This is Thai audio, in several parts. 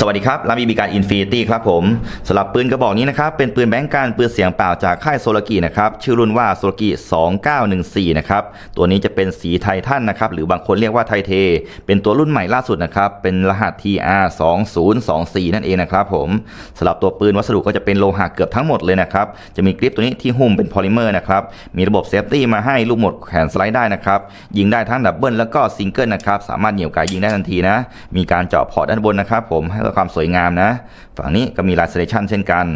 สวัสดีครับลามีบีการอินฟินิตี้ครับผมสำหรับปืนกระบอกนี้นะครับ เป็นปืนแบงก์การปืนเสียงเปล่าจากค่ายโซลกินะครับ ชื่อรุ่นว่าโซลกิ2914 นะครับ ตัวนี้จะเป็นสีไททันนะครับ หรือบางคนเรียกว่าไทเท เป็นตัวรุ่นใหม่ล่าสุดนะครับ เป็นรหัส TR 2024นั่นเองนะครับผมสำหรับตัวปืนวัสดุก็จะเป็นโลหะเกือบทั้งหมดเลยนะครับ จะมีกริปตัวนี้ที่หุ้มเป็นพอลิเมอร์นะครับ มีระบบเซฟตี้มาให้ลูกหมดแขนสไลด์ได้นะครับ ยิงได้ทั้งดับเบิลแล้วก็ซิงเกิลนะครับ สามารถเหนี่ยวไกยิงได้ทันทีนะ มีการเจาะพอร์ตด้านบนนะครับผมให้ความสวยงามนะ ฝั่งนี้ก็มีลายเซเลชันเช่นกัน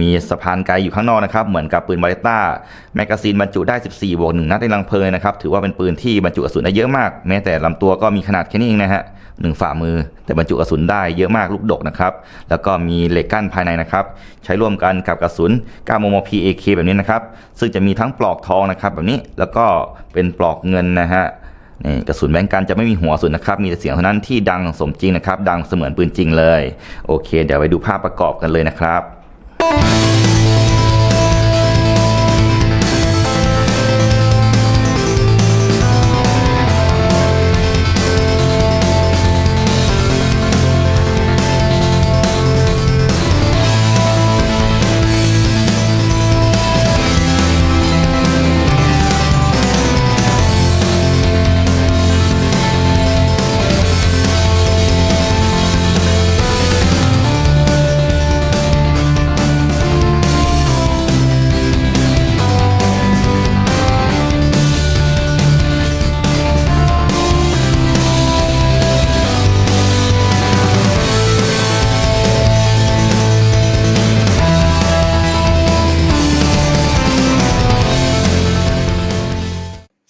มีสะพานไกลอยู่ข้างนอกนะครับ เหมือนกับปืนบาเลต้า แมกกาซีนบรรจุได้ 14 บวก 1 นัดในลังเพลิงนะครับ ถือว่าเป็นปืนที่บรรจุกระสุนได้เยอะมาก แม้แต่ลำตัวก็มีขนาดแค่นี้เองนะฮะหนึ่งฝ่ามือ แต่บรรจุกระสุนได้เยอะมากลูกดกนะครับ แล้วก็มีเหล็กกั้นภายในนะครับ ใช้ร่วมกันกับกระสุน9มม PAK แบบนี้นะครับ ซึ่งจะมีทั้งปลอกทองนะครับแบบนี้ แล้วก็เป็นปลอกเงินนะฮะ นี่กระสุนแบงกันจะไม่มีหัวกระสุนนะครับ มีแต่เสียงเท่านั้นที่ดังสมจริงนะครับ ดังเสมือนปืนจริงเลย โอเค เดี๋ยวไปดูภาพประกอบกันเลยนะครับ